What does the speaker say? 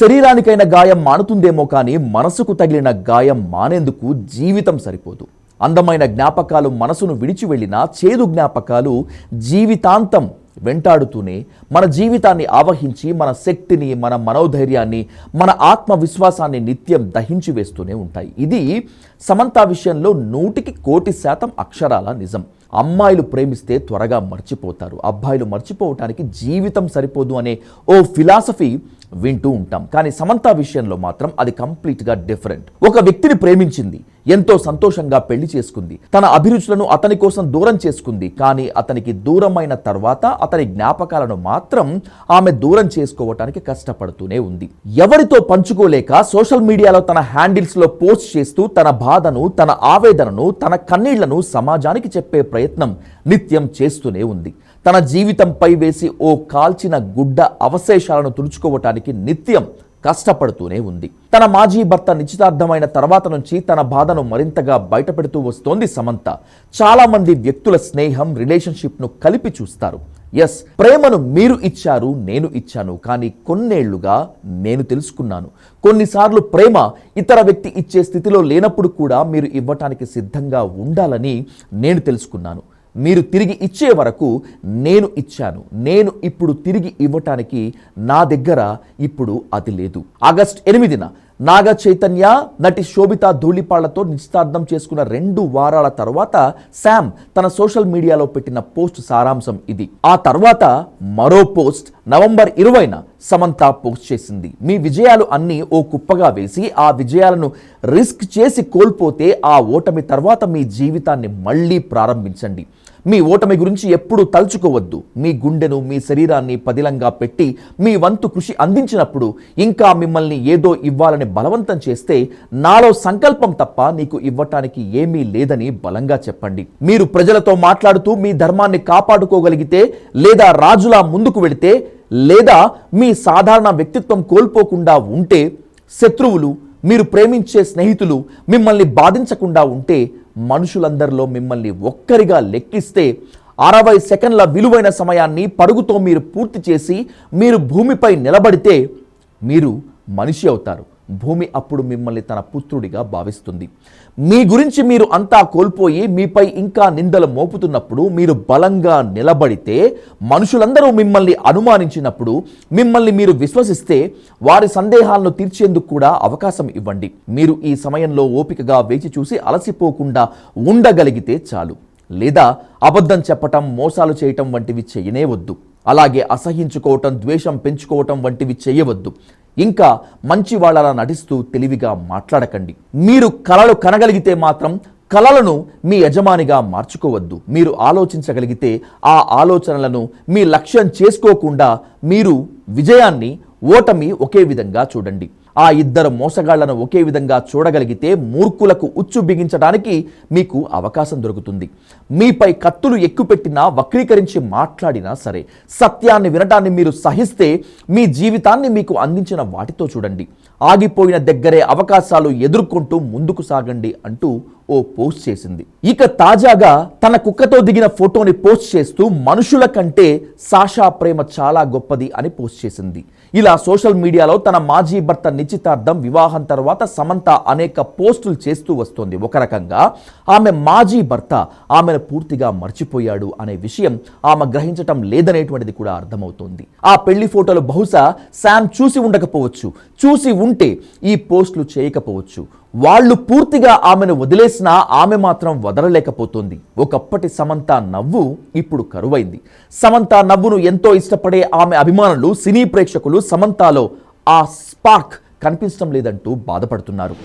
శరీరానికైన గాయం మానుతుందేమో కానీ మనసుకు తగిలిన గాయం మానేందుకు జీవితం సరిపోదు. అందమైన జ్ఞాపకాలు మనసును విడిచి వెళ్ళిన చేదు జ్ఞాపకాలు జీవితాంతం వెంటాడుతూనే మన జీవితాన్ని ఆవహించి మన శక్తిని మన మనోధైర్యాన్ని మన ఆత్మవిశ్వాసాన్ని నిత్యం దహించి వేస్తూనే ఉంటాయి. ఇది సమంత విషయంలో నూటికి కోటి శాతం అక్షరాల నిజం. అమ్మాయిలు ప్రేమిస్తే త్వరగా మర్చిపోతారు. అబ్బాయిలు మర్చిపోవటానికి జీవితం సరిపోదు అనే ఓ ఫిలాసఫీ వింటూ ఉంటాం. కానీ సమంత విషయంలో మాత్రం అది కంప్లీట్గా డిఫరెంట్. ఒక వ్యక్తిని ప్రేమించింది ఎంతో సంతోషంగా పెళ్ళి చేసుకుంది తన అభిరుచులను అతని కోసం దూరం చేసుకుంది కానీ అతనికి దూరమైన తర్వాత అతని జ్ఞాపకాలను మాత్రం ఆమె దూరం చేసుకోవటానికి కష్టపడుతూనే ఉంది. ఎవరితో పంచుకోలేక సోషల్ మీడియాలో తన హ్యాండిల్స్లో పోస్ట్ చేస్తూ తన బాధను తన ఆవేదనను తన కన్నీళ్ళను సమాజానికి చెప్పే ప్రయత్నం నిత్యం చేస్తూనే ఉంది. తన జీవితంపై వేసి ఓ కాల్చిన గుడ్డ అవశేషాలను తుడుచుకోవటానికి నిత్యం కష్టపడుతూనే ఉంది. తన మాజీ భర్త నిశ్చితార్థమైన తర్వాత నుంచి తన బాధను మరింతగా బయటపెడుతూ వస్తోంది సమంత. చాలామంది వ్యక్తుల స్నేహం రిలేషన్షిప్ను కలిపి చూస్తారు. ఎస్ ప్రేమను మీరు ఇచ్చారు నేను ఇచ్చాను కానీ కొన్నేళ్ళుగా నేను తెలుసుకున్నాను. కొన్నిసార్లు ప్రేమ ఇతర వ్యక్తి ఇచ్చే స్థితిలో లేనప్పుడు కూడా మీరు ఇవ్వటానికి సిద్ధంగా ఉండాలని నేను తెలుసుకున్నాను. మీరు తిరిగి ఇచ్చే వరకు నేను ఇచ్చాను. నేను ఇప్పుడు తిరిగి ఇవ్వటానికి నా దగ్గర ఇప్పుడు అది లేదు. ఆగస్ట్ ఎనిమిదిన నాగ చైతన్య నటి శోభిత ధూళిపాళ్ళతో నిశ్చితార్థం చేసుకున్న రెండు వారాల తర్వాత శామ్ తన సోషల్ మీడియాలో పెట్టిన పోస్ట్ సారాంశం ఇది. ఆ తర్వాత మరో పోస్ట్ నవంబర్ ఇరవైన సమంత పోస్ట్ చేసింది. మీ విజయాలు అన్నీ ఓ కుప్పగా వేసి ఆ విజయాలను రిస్క్ చేసి కోల్పోతే ఆ ఓటమి తర్వాత మీ జీవితాన్ని మళ్ళీ ప్రారంభించండి. మీ ఓటమి గురించి ఎప్పుడూ తలుచుకోవద్దు. మీ గుండెను మీ శరీరాన్ని పదిలంగా పెట్టి మీ వంతు కృషి అందించినప్పుడు ఇంకా మిమ్మల్ని ఏదో ఇవ్వాలని బలవంతం చేస్తే నాలో సంకల్పం తప్ప నీకు ఇవ్వటానికి ఏమీ లేదని బలంగా చెప్పండి. మీరు ప్రజలతో మాట్లాడుతూ మీ ధర్మాన్ని కాపాడుకోగలిగితే లేదా రాజులా ముందుకు వెళితే లేదా మీ సాధారణ వ్యక్తిత్వం కోల్పోకుండా ఉంటే శత్రువులు మీరు ప్రేమించే స్నేహితులు మిమ్మల్ని బాధించకుండా ఉంటే మనుషులందరిలో మిమ్మల్ని ఒక్కరిగా లెక్కిస్తే అరవై సెకండ్ల విలువైన సమయాన్ని పరుగుతో మీరు పూర్తి చేసి మీరు భూమిపై నిలబడితే మీరు మనిషి అవుతారు. భూమి అప్పుడు మిమ్మల్ని తన పుత్రుడిగా భావిస్తుంది. మీ గురించి మీరు అంతా కోల్పోయి మీపై ఇంకా నిందలు మోపుతున్నప్పుడు మీరు బలంగా నిలబడితే మనుషులందరూ మిమ్మల్ని అనుమానించినప్పుడు మిమ్మల్ని మీరు విశ్వసిస్తే వారి సందేహాలను తీర్చేందుకు కూడా అవకాశం ఇవ్వండి. మీరు ఈ సమయంలో ఓపికగా వేచి చూసి అలసిపోకుండా ఉండగలిగితే చాలు. లేదా అబద్ధం చెప్పటం మోసాలు చేయటం వంటివి చేయనే వద్దు. అలాగే అసహించుకోవటం ద్వేషం పెంచుకోవటం వంటివి చేయవద్దు. ఇంకా మంచి వాళ్ళలా నటిస్తూ తెలివిగా మాట్లాడకండి. మీరు కళలు కనగలిగితే మాత్రం కళలను మీ యజమానిగా మార్చుకోవద్దు. మీరు ఆలోచించగలిగితే ఆ ఆలోచనలను మీ లక్ష్యం చేసుకోకుండా మీరు విజయాన్ని ఓటమి ఒకే విధంగా చూడండి. ఆ ఇద్దరు మోసగాళ్ళను ఒకే విధంగా చూడగలిగితే మూర్ఖులకు ఉచ్చు బిగించడానికి మీకు అవకాశం దొరుకుతుంది. మీపై కత్తులు ఎక్కుపెట్టినా వక్రీకరించి మాట్లాడినా సరే సత్యాన్ని వినటాన్ని మీరు సహిస్తే మీ జీవితాన్ని మీకు అందించిన వాటితో చూడండి. ఆగిపోయిన దగ్గరే అవకాశాలు ఎదుర్కొంటూ ముందుకు సాగండి అంటూ ఓ పోస్ట్ చేసింది. ఇక తాజాగా తన కుక్కతో దిగిన ఫోటోని పోస్ట్ చేస్తూ మనుషుల కంటే సాషా ప్రేమ చాలా గొప్పది అని పోస్ట్ చేసింది. ఇలా సోషల్ మీడియాలో తన మాజీ భర్త నిశ్చితార్థం వివాహం తర్వాత సమంత అనేక పోస్టులు చేస్తూ వస్తోంది. ఒక రకంగా ఆమె మాజీ భర్త ఆమెను పూర్తిగా మర్చిపోయాడు అనే విషయం ఆమె గ్రహించటం లేదనేటువంటిది కూడా అర్థమవుతోంది. ఆ పెళ్ళి ఫోటోలు బహుశా శామ్ చూసి ఉండకపోవచ్చు. చూసి ఉంటే ఈ పోస్టులు చేయకపోవచ్చు. వాళ్ళు పూర్తిగా ఆమెను వదిలేసినా ఆమె మాత్రం వదలలేకపోతుంది. ఒకప్పటి సమంత నవ్వు ఇప్పుడు కరువైంది. సమంత నవ్వును ఎంతో ఇష్టపడే ఆమె అభిమానులు సినీ ప్రేక్షకులు సమంతాలో ఆ స్పార్క్ కనిపించడం లేదంటూ బాధపడుతున్నారు.